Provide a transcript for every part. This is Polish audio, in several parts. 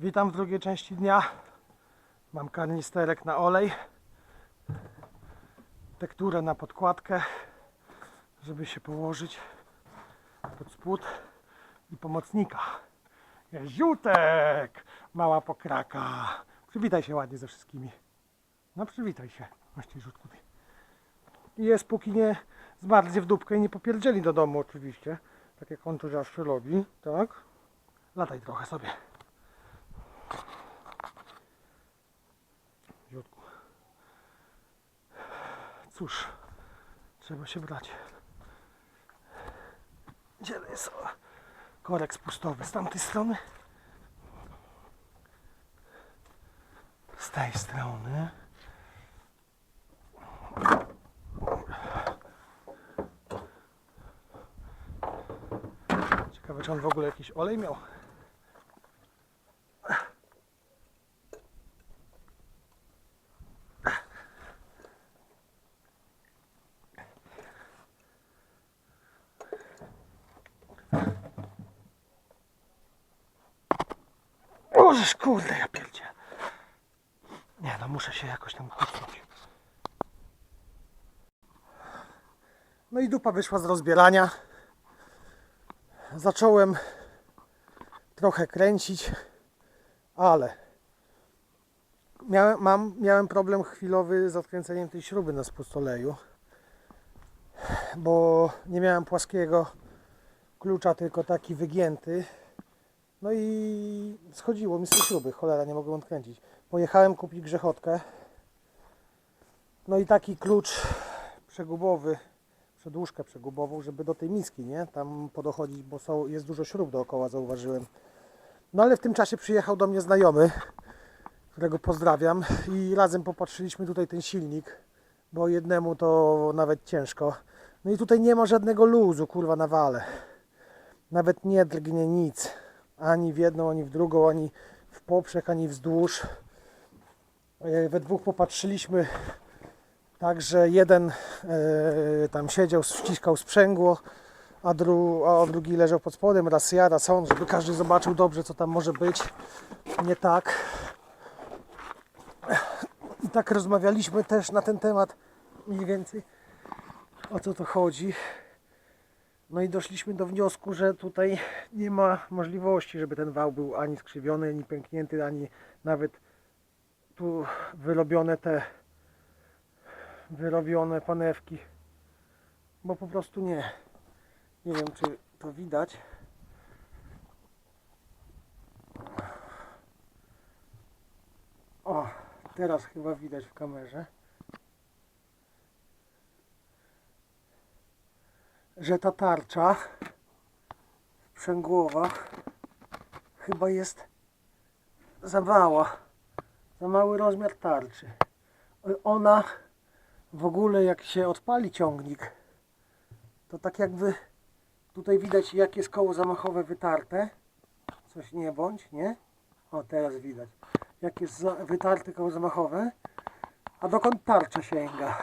Witam w drugiej części dnia. Mam kanisterek na olej, tekturę na podkładkę, żeby się położyć pod spód i pomocnika. Jeziutek! Mała pokraka. Przywitaj się ładnie ze wszystkimi. No przywitaj się. Właśnie rzutku. I jest póki nie zmarznie w dupkę i nie popierdzieli do domu oczywiście. Tak jak on to zawsze robi, tak? Lataj trochę sobie. Cóż, trzeba się brać. Gdzie jest korek spustowy? Z tamtej strony? Z tej strony. Ciekawe, czy on w ogóle jakiś olej miał. Ożeż kurde, ja pierdzie. Nie no, muszę się jakoś tam kucnąć. No i dupa wyszła z rozbierania. Zacząłem trochę kręcić, ale miałem, mam, miałem problem chwilowy z odkręceniem tej śruby na spustoleju, bo nie miałem płaskiego klucza, tylko taki wygięty. No i schodziło mi z tej śruby, cholera, nie mogłem odkręcić. Pojechałem kupić grzechotkę. No i taki klucz przegubowy, przedłużkę przegubową, żeby do tej miski, nie? Tam podochodzić, bo są, jest dużo śrub dookoła, zauważyłem. No ale w tym czasie przyjechał do mnie znajomy, którego pozdrawiam i razem popatrzyliśmy tutaj ten silnik, bo jednemu to nawet ciężko. No i tutaj nie ma żadnego luzu, kurwa, na wale. Nawet nie drgnie nic. Ani w jedną, ani w drugą, ani w poprzek, ani wzdłuż. E, We dwóch popatrzyliśmy tak, że jeden e, tam siedział, ściskał sprzęgło, a, dru, a drugi leżał pod spodem, raz ja, raz on, żeby każdy zobaczył dobrze, co tam może być. Nie tak. I tak rozmawialiśmy też na ten temat mniej więcej o co to chodzi. No i doszliśmy do wniosku, że tutaj nie ma możliwości, żeby ten wał był ani skrzywiony, ani pęknięty, ani nawet tu wyrobione te wyrobione panewki. Bo po prostu nie. Nie wiem czy to widać. O, teraz chyba widać w kamerze. Że ta tarcza w przęgłowach chyba jest za mała. Za mały rozmiar tarczy. Ona w ogóle jak się odpali ciągnik, to tak jakby tutaj widać jak jest koło zamachowe wytarte. Coś nie bądź, nie? O teraz widać. Jak jest wytarte koło zamachowe, a dokąd tarcza sięga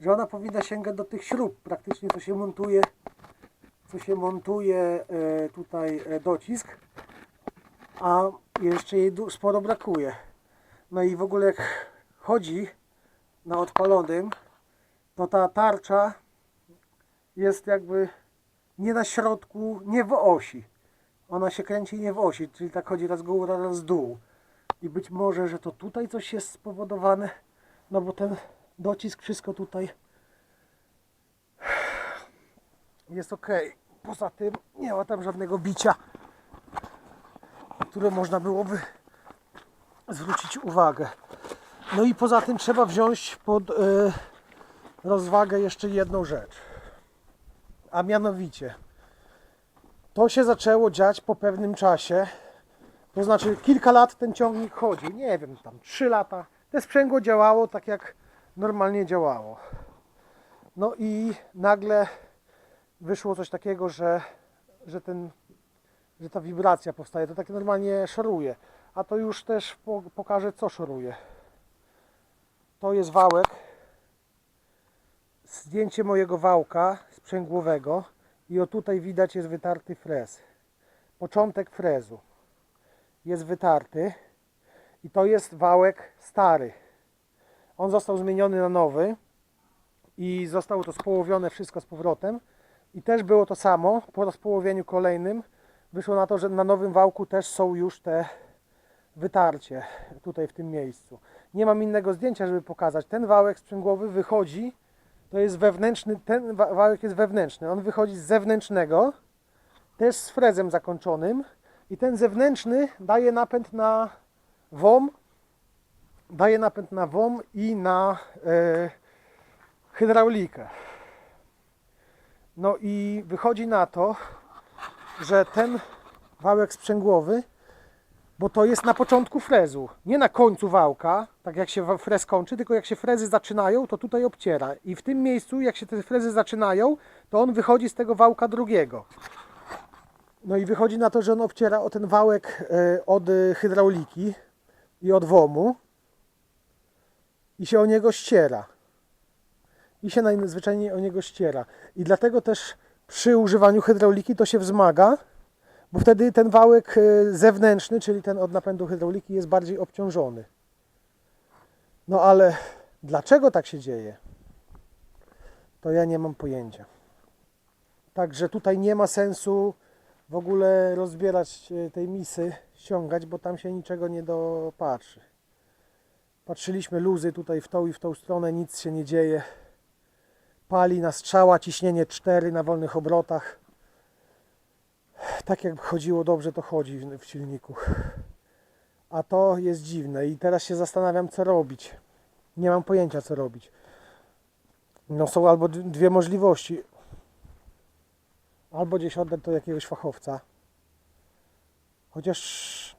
że ona powinna sięgać do tych śrub, praktycznie co się montuje, co się montuje e, tutaj e, docisk, a jeszcze jej sporo brakuje. No i w ogóle jak chodzi na odpalonym, to ta tarcza jest jakby nie na środku, nie w osi. Ona się kręci nie w osi, czyli tak chodzi raz góra, raz dół. I być może, że to tutaj coś jest spowodowane, no bo ten docisk, wszystko tutaj jest ok. Poza tym nie ma tam żadnego bicia, które można byłoby zwrócić uwagę. No i poza tym trzeba wziąć pod e, rozwagę jeszcze jedną rzecz. A mianowicie, to się zaczęło dziać po pewnym czasie. To znaczy kilka lat ten ciągnik chodzi, nie wiem, tam 3 lata. Te sprzęgło działało tak jak normalnie działało. No i nagle wyszło coś takiego, że, że, ten, że ta wibracja powstaje. To tak normalnie szoruje. A to już też po, pokażę, co szoruje. To jest wałek. Zdjęcie mojego wałka sprzęgłowego. I o tutaj widać jest wytarty frez. Początek frezu. jest wytarty i to jest wałek stary. On został zmieniony na nowy i zostało to społowione wszystko z powrotem. I też było to samo po rozpołowieniu kolejnym. Wyszło na to, że na nowym wałku też są już te wytarcie tutaj w tym miejscu. Nie mam innego zdjęcia, żeby pokazać. Ten wałek sprzęgłowy wychodzi, to jest wewnętrzny, ten wa- wałek jest wewnętrzny. On wychodzi z zewnętrznego, też z frezem zakończonym i ten zewnętrzny daje napęd na WOM, daje napęd na WOM i na e, hydraulikę. No i wychodzi na to, że ten wałek sprzęgłowy, bo to jest na początku frezu, nie na końcu wałka, tak jak się frez kończy, tylko jak się frezy zaczynają, to tutaj obciera. I w tym miejscu, jak się te frezy zaczynają, to on wychodzi z tego wałka drugiego. No i wychodzi na to, że on obciera o ten wałek e, od e, hydrauliki i od WOMu i się o niego ściera. I się najzwyczajniej o niego ściera. I dlatego też przy używaniu hydrauliki to się wzmaga, bo wtedy ten wałek e, zewnętrzny, czyli ten od napędu hydrauliki jest bardziej obciążony. No ale dlaczego tak się dzieje? To ja nie mam pojęcia. Także tutaj nie ma sensu w ogóle rozbierać e, tej misy, ściągać, bo tam się niczego nie dopatrzy. Patrzyliśmy luzy tutaj w tą i w tą stronę, nic się nie dzieje. Pali na strzała, ciśnienie 4 na wolnych obrotach. Tak jak chodziło dobrze, to chodzi w- silniku. A to jest dziwne i teraz się zastanawiam, co robić. Nie mam pojęcia, co robić. No są albo dwie możliwości. Albo gdzieś oddać do jakiegoś fachowca. Chociaż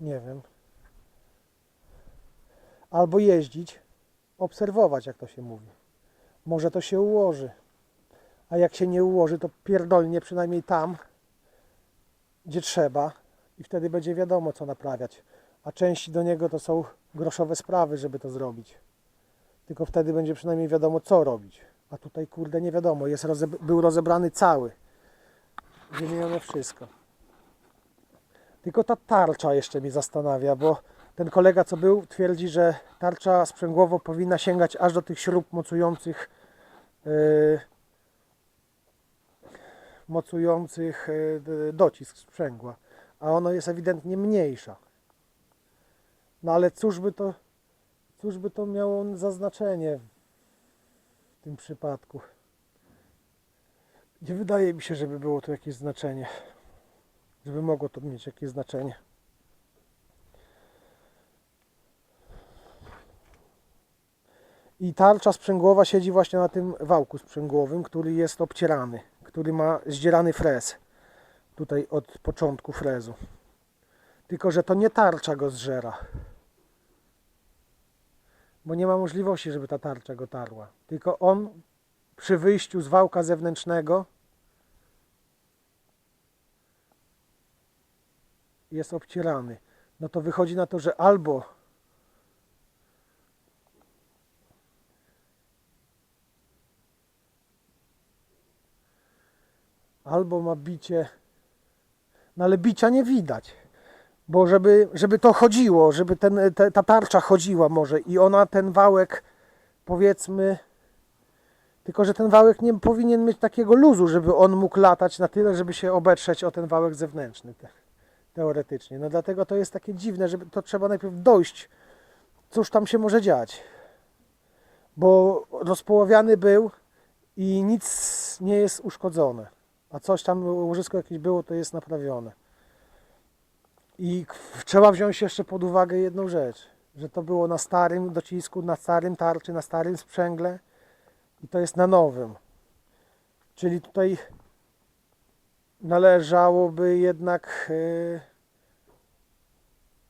nie wiem. Albo jeździć, obserwować, jak to się mówi. Może to się ułoży. A jak się nie ułoży, to pierdolnie przynajmniej tam, gdzie trzeba i wtedy będzie wiadomo, co naprawiać. A części do niego to są groszowe sprawy, żeby to zrobić. Tylko wtedy będzie przynajmniej wiadomo, co robić. A tutaj, kurde, nie wiadomo. Jest rozeb- był rozebrany cały. Wymienione wszystko. Tylko ta tarcza jeszcze mnie zastanawia, bo ten kolega, co był, twierdzi, że tarcza sprzęgłowo powinna sięgać aż do tych śrub mocujących yy, mocujących yy, docisk sprzęgła, a ono jest ewidentnie mniejsza. No ale cóż by to, cóż by to miało za znaczenie w tym przypadku? Nie wydaje mi się, żeby było to jakieś znaczenie. Żeby mogło to mieć jakieś znaczenie. I tarcza sprzęgłowa siedzi właśnie na tym wałku sprzęgłowym, który jest obcierany, który ma zdzierany frez. Tutaj od początku frezu. Tylko, że to nie tarcza go zżera. Bo nie ma możliwości, żeby ta tarcza go tarła. Tylko on przy wyjściu z wałka zewnętrznego jest obcierany. No to wychodzi na to, że albo albo ma bicie, no ale bicia nie widać. Bo żeby, żeby to chodziło, żeby ten, te, ta tarcza chodziła może i ona ten wałek powiedzmy tylko, że ten wałek nie powinien mieć takiego luzu, żeby on mógł latać na tyle, żeby się obetrzeć o ten wałek zewnętrzny. Te, teoretycznie. No dlatego to jest takie dziwne, żeby to trzeba najpierw dojść, cóż tam się może dziać. Bo rozpołowiany był i nic nie jest uszkodzone. A coś tam, łożysko jakieś było, to jest naprawione. I trzeba wziąć jeszcze pod uwagę jedną rzecz, że to było na starym docisku, na starym tarczy, na starym sprzęgle i to jest na nowym. Czyli tutaj należałoby jednak e,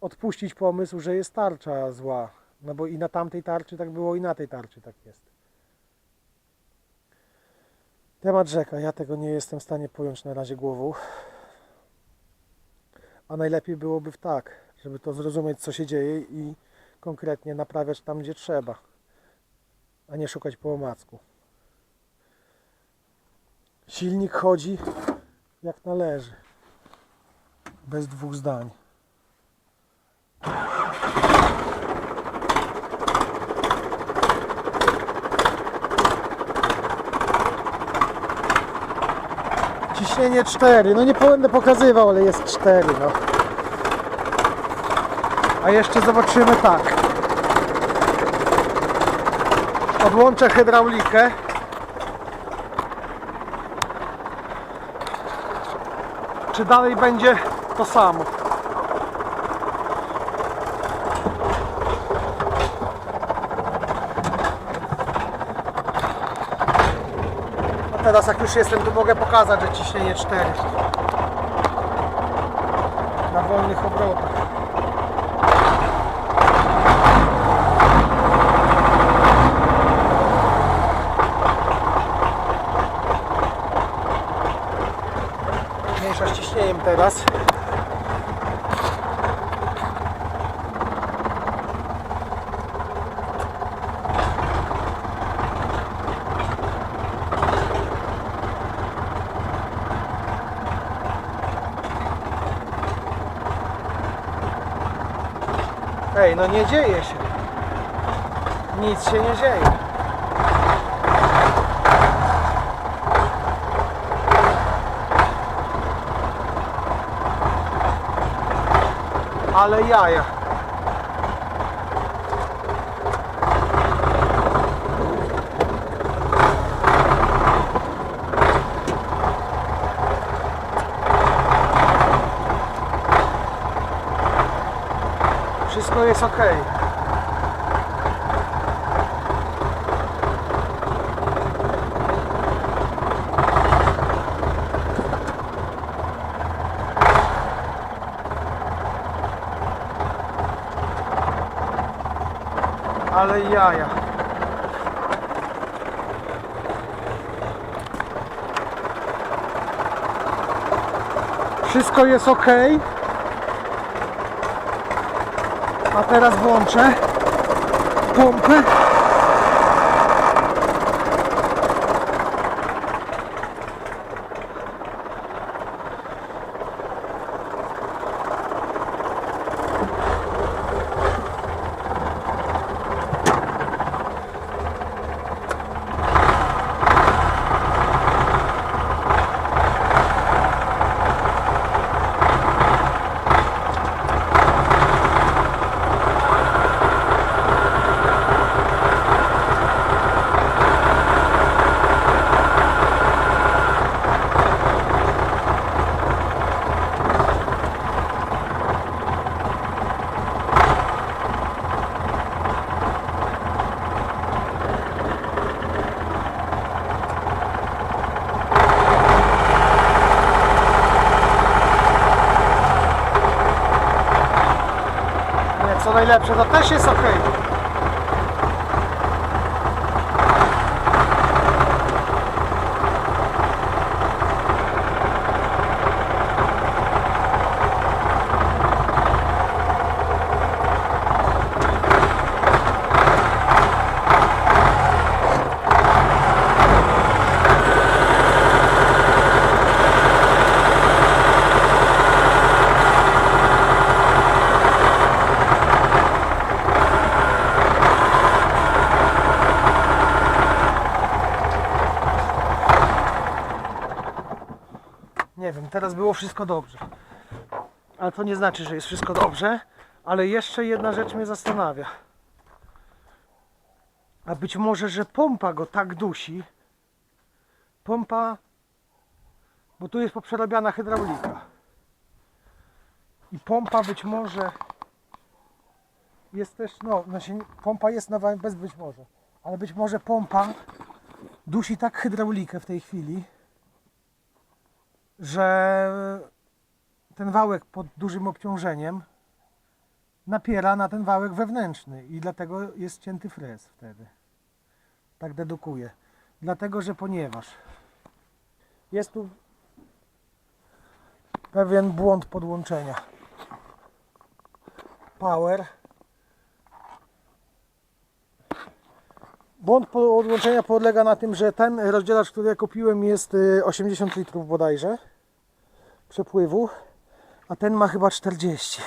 odpuścić pomysł, że jest tarcza zła. No bo i na tamtej tarczy tak było, i na tej tarczy tak jest. Temat rzeka. Ja tego nie jestem w stanie pojąć na razie głową. A najlepiej byłoby w tak, żeby to zrozumieć, co się dzieje i konkretnie naprawiać tam, gdzie trzeba, a nie szukać po omacku. Silnik chodzi jak należy. Bez dwóch zdań. Ciśnienie 4. No nie będę pokazywał, ale jest 4, no. A jeszcze zobaczymy tak. Odłączę hydraulikę. Czy dalej będzie to samo? Teraz jak już jestem, to mogę pokazać, że ciśnienie 4 na wolnych obrotach. Mniejsza z ciśnieniem teraz. Ej, no nie dzieje się. Nic się nie dzieje. Ale jaja. Wszystko jest ok. Ale jaja. Wszystko jest ok. A teraz włączę pompę. Najlepsze, to też jest ok. Nie wiem, teraz było wszystko dobrze. Ale to nie znaczy, że jest wszystko dobrze. Ale jeszcze jedna rzecz mnie zastanawia. A być może, że pompa go tak dusi. Pompa, bo tu jest poprzerabiana hydraulika. I pompa być może jest też, no, znaczy pompa jest nowa bez być może. Ale być może pompa dusi tak hydraulikę w tej chwili, że ten wałek pod dużym obciążeniem napiera na ten wałek wewnętrzny i dlatego jest cięty frez wtedy. Tak dedukuję. Dlatego, że ponieważ jest tu pewien błąd podłączenia. Power. Błąd podłączenia polega na tym, że ten rozdzielacz, który ja kupiłem jest y, 80 litrów bodajże przepływu, a ten ma chyba 40.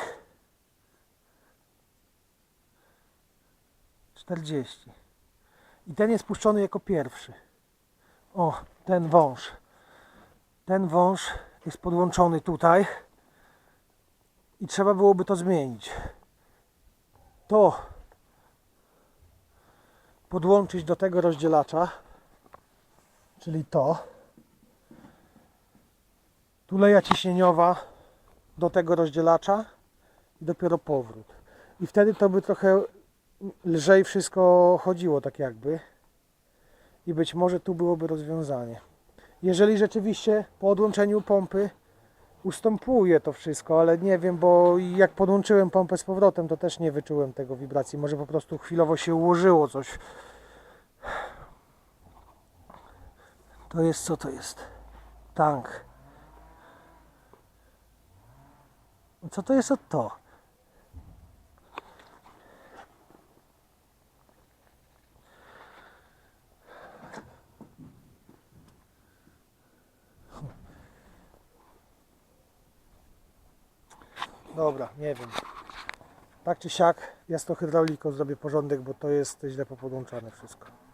40. I ten jest puszczony jako pierwszy. O, ten wąż. ten wąż jest podłączony tutaj i trzeba byłoby to zmienić. To podłączyć do tego rozdzielacza, czyli to. Tuleja ciśnieniowa do tego rozdzielacza i dopiero powrót. I wtedy to by trochę lżej wszystko chodziło, tak jakby. I być może tu byłoby rozwiązanie. Jeżeli rzeczywiście po odłączeniu pompy ustępuje to wszystko, ale nie wiem, bo jak podłączyłem pompę z powrotem, to też nie wyczułem tego wibracji. Może po prostu chwilowo się ułożyło coś. To jest co to jest? Tank. Co to jest od to? Dobra, nie wiem. Tak czy siak, ja z tą hydrauliką zrobię porządek, bo to jest źle popodłączane wszystko.